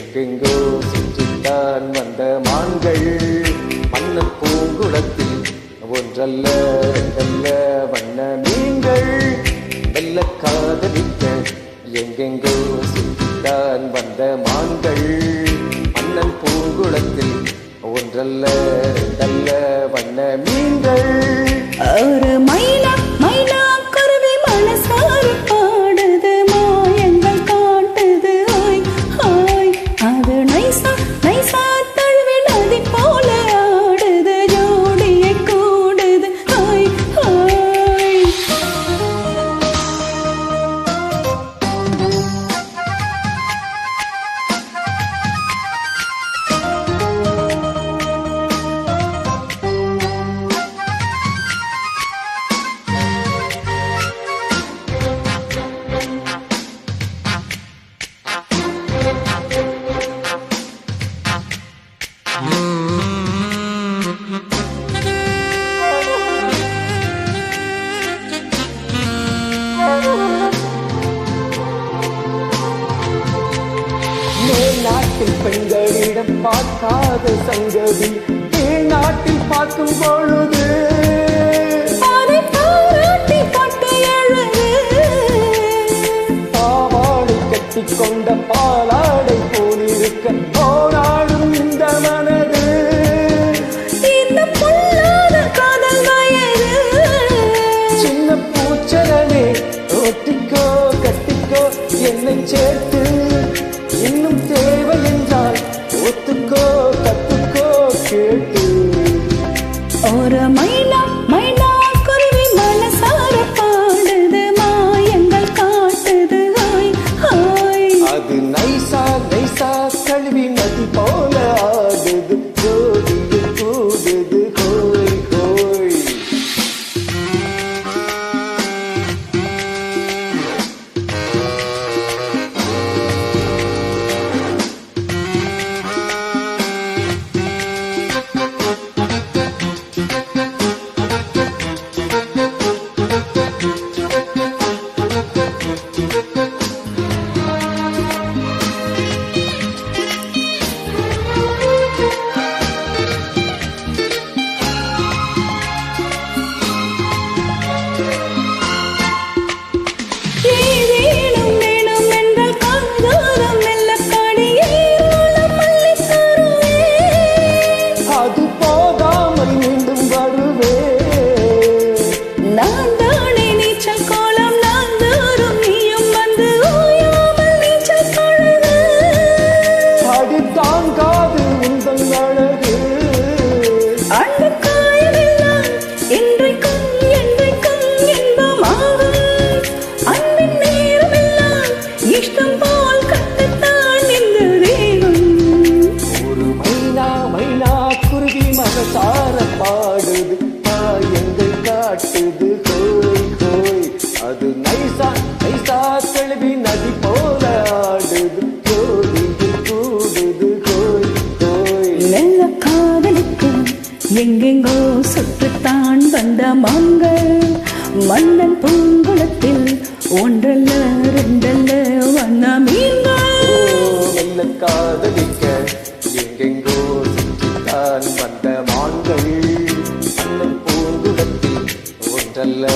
எங்கெங்கோ சுற்றித்தான் வந்த மான்கள். மன்னன் பூங்குளத்தில் ஒன்றல்ல ரெண்டல்ல வண்ண மீன்கள். வெல்ல காதலிக்க எங்கெங்கோ சுற்றித்தான் வந்த மான்கள். மன்னன் பூங்குளத்தில் ஒன்றல்ல நாட்டில் பெண்களிடம் பார்க்காத சங்கதி கீழ் நாட்டில் பார்க்கும் பொழுது. பாவாடை கட்டிக்கொண்ட பாலாடை போலிருக்க போராடும் இந்த மனது. சின்ன பூச்சரனே ஒட்டிக்கோ கட்டிக்கோ என்னை சேர்த்து. இன்னும் மனசார பாடுது தாயங்கள் காட்டுது ஹோய் ஹோய் அது நைசா நைசா கழுவி நதி போல ஆடுது ஜோடியில் கூடுது ஹோய் ஹோய் மெல்ல காதலுக்கு எங்கெங்கோ சுற்றுத்தான் வந்த மாங்கள். மன்னன் பூங்குளத்தில் ஒன்றல்ல ரெண்டல்ல வண்ண மீன்கள். மெல்ல காதலிக்க எங்கெங்கோ சுற்றித்தான் வந்த ஒன்றல்ல